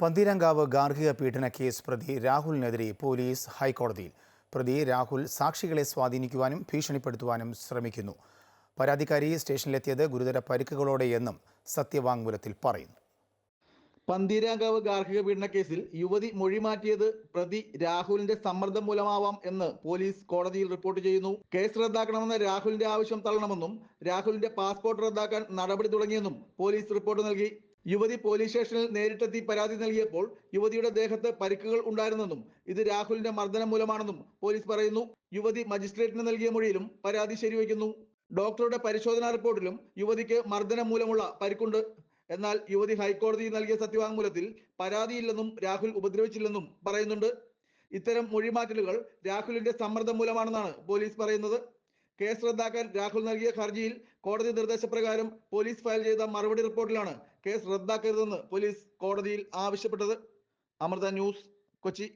പന്തീരങ്കാവ് ഗാർഹിക പീഡന കേസ് പ്രതി രാഹുലിനെതിരെ പോലീസ് ഹൈക്കോടതിയിൽ. പ്രതി രാഹുൽ സാക്ഷികളെ സ്വാധീനിക്കുവാനും ഭീഷണിപ്പെടുത്തുവാനും ശ്രമിക്കുന്നു. പരാതിക്കാരി സ്റ്റേഷനിലെത്തിയത് ഗുരുതര പരിക്കുകളോടെയെന്നും സത്യവാങ്മൂലത്തിൽ പറയുന്നു. പന്തീരാങ്കാവ് ഗാർഹിക പീഡന കേസിൽ യുവതി മൊഴി മാറ്റിയത് പ്രതി രാഹുലിന്റെ സമ്മർദ്ദം മൂലമാവാം എന്ന് പോലീസ് കോടതിയിൽ റിപ്പോർട്ട് ചെയ്യുന്നു. കേസ് റദ്ദാക്കണമെന്ന രാഹുലിന്റെ ആവശ്യം തള്ളണമെന്നും രാഹുലിന്റെ പാസ്പോർട്ട് റദ്ദാക്കാൻ നടപടി തുടങ്ങിയെന്നും പോലീസ് റിപ്പോർട്ട് നൽകി. യുവതി പോലീസ് സ്റ്റേഷനിൽ നേരിട്ടെത്തി പരാതി നൽകിയപ്പോൾ യുവതിയുടെ ദേഹത്ത് പരിക്കുകൾ ഉണ്ടായിരുന്നെന്നും ഇത് രാഹുലിന്റെ മർദ്ദനം മൂലമാണെന്നും പോലീസ് പറയുന്നു. യുവതി മജിസ്ട്രേറ്റിന് നൽകിയ മൊഴിയിലും പരാതി ശരിവയ്ക്കുന്നു ഡോക്ടറുടെ പരിശോധനാ റിപ്പോർട്ടിലും യുവതിക്ക് മർദ്ദനം മൂലമുള്ള പരിക്കുണ്ട്. എന്നാൽ യുവതി ഹൈക്കോടതിയിൽ നൽകിയ സത്യവാങ്മൂലത്തിൽ പരാതിയില്ലെന്നും രാഹുൽ ഉപദ്രവിച്ചില്ലെന്നും പറയുന്നുണ്ട്. ഇത്തരം മൊഴിമാറ്റലുകൾ രാഹുലിന്റെ സമ്മർദ്ദം മൂലമാണെന്നാണ് പോലീസ് പറയുന്നത്. കേസ് റദ്ദാക്കാൻ രാഹുൽ നൽകിയ ഹർജിയിൽ കോടതി നിർദ്ദേശപ്രകാരം പോലീസ് ഫയൽ ചെയ്ത മറുപടി റിപ്പോർട്ടിലാണ് കേസ് റദ്ദാക്കരുതെന്ന് പോലീസ് കോടതിയിൽ ആവശ്യപ്പെട്ടത്. അമൃത ന്യൂസ് കൊച്ചി.